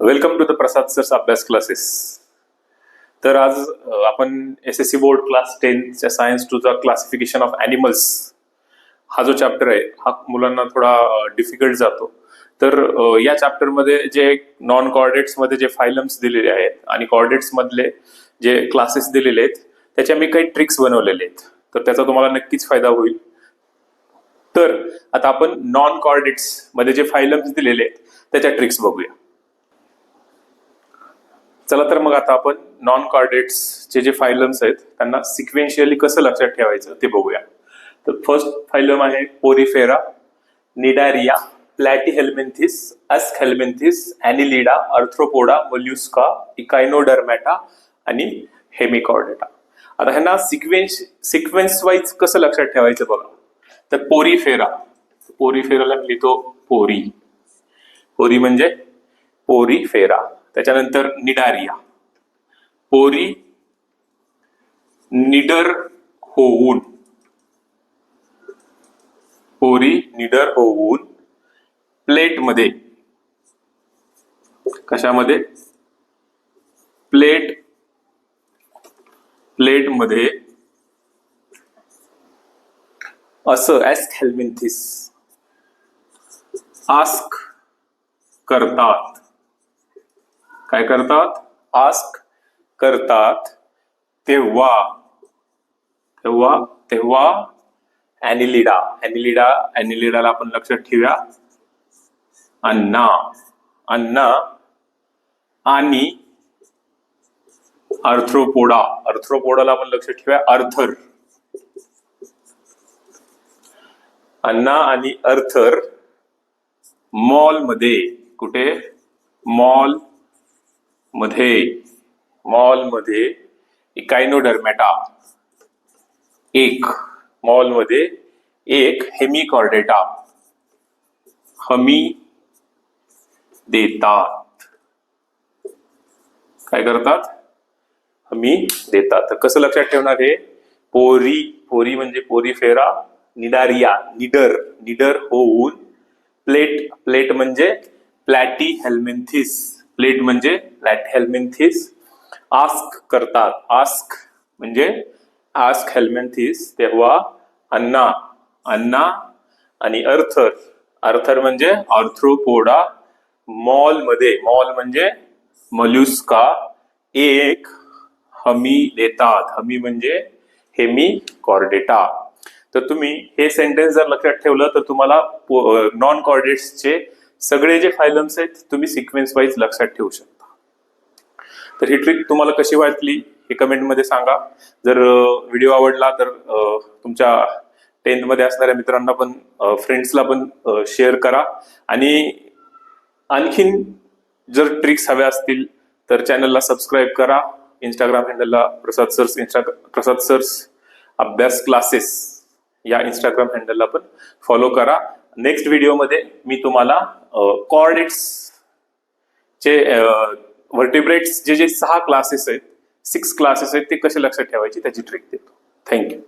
Welcome to the Prasad sir's Abhyas classes तर आज आपण S S C board class टेनच्या science to the classification of animals हा जो chapter आहे हा मुलांना थोडा डिफिकल्ट जातो. तर या चॅप्टरमध्ये जे नॉन कॉर्डेट्समध्ये जे फायलम्स दिलेले आहेत आणि कॉर्डेट्समधले जे क्लासेस दिलेले आहेत त्याच्या मी काही ट्रिक्स बनवलेले आहेत. तर त्याचा तुम्हाला नक्कीच फायदा होईल. तर आता आपण नॉन कॉर्डेट्समध्ये जे फायलम्स दिलेले आहेत त्याच्या ट्रिक्स बघूया. चला तर मग आता आपण नॉन चे जे फायलम्स आहेत त्यांना सिक्वेन्शियली कसं लक्षात ठेवायचं ते बघूया. तर फर्स्ट फायलम आहे porifera cnidaria platyhelminthes aschelminthes annelida arthropoda mollusca echinodermata आणि हेमिकॉर्डेटा आता ह्यांना सिक्वेन्स सिक्वेन्स वाईज कसं लक्षात ठेवायचं बघा. तर पोरिफेरा पोरिफेराला मी लिहितो पोरी. पोरी म्हणजे पोरिफेरा त्याच्यानंतर निडारिया. पोरी निडर होऊन. पोरी निडर होऊन प्लेटमध्ये. कशामध्ये? प्लेट. प्लेटमध्ये असं ऍस्क हेल्मिंथिस आस्क करतात. काय करतात? आस्क करतात. तेव्हा तेव्हा तेव्हा अॅनिलिडा अॅनिलिडा अॅनिलिडाला आपण लक्षात ठेवूया. अन्ना अन्ना आणि अर्थ्रोपोडा. अर्थ्रोपोडाला आपण लक्षात ठेवूया. अर्थर. अन्ना आणि अर्थर मॉलमध्ये कुठे? मॉल मध्ये मॉलमध्ये इकायनोडर्मॅटा एक. मॉलमध्ये एक हेमिकॉर्डेटा हमी देतात. काय करतात? हमी देतात. तर कसं लक्षात ठेवणार हे? पोरी पोरी म्हणजे पोरी फेरा निडारिया निडर निडर होऊन प्लेट प्लेट म्हणजे प्लॅटी हेल्मेंथिस. प्लेट म्हणजे लॅट हेल्मेंथिस आस्क करतात. आस्क म्हणजे आस्क हेल्मेंथिस तेव्हा अन्ना अन्ना आणि अर्थर. अर्थर म्हणजे आर्थ्रोपोडा मॉलमध्ये मॉल म्हणजे मल्युस्का एक हमी देतात. हमी म्हणजे हेमी कॉर्डेटा तर तुम्ही हे सेंटेन्स जर लक्षात ठेवलं तर तुम्हाला नॉन कॉर्डेट्सचे सगळे जे फायलम्स आहेत तुम्ही सिक्वेन्स वाईज लक्षात ठेवू शकता. तर ही ट्रिक तुम्हाला कशी वाटली हे कमेंटमध्ये सांगा. जर व्हिडिओ आवडला तर तुमच्या टेन्थमध्ये असणाऱ्या मित्रांना पण फ्रेंड्सला पण शेअर करा. आणि आणखीन जर ट्रिक्स हव्या असतील तर चॅनलला सबस्क्राईब करा. Instagram हँडलला Prasad sir's Insta Prasad sir's Abhyas classes या इंस्टाग्राम हँडलला पण फॉलो करा. नेक्स्ट व्हिडिओमध्ये मी तुम्हाला कॉर्डिनेट्स चे व्हर्टिब्रेट्स जे जे सहा क्लासेस आहेत सिक्स क्लासेस आहेत ते कसे लक्षात ठेवायचे त्याची ट्रिक देतो. थँक्यू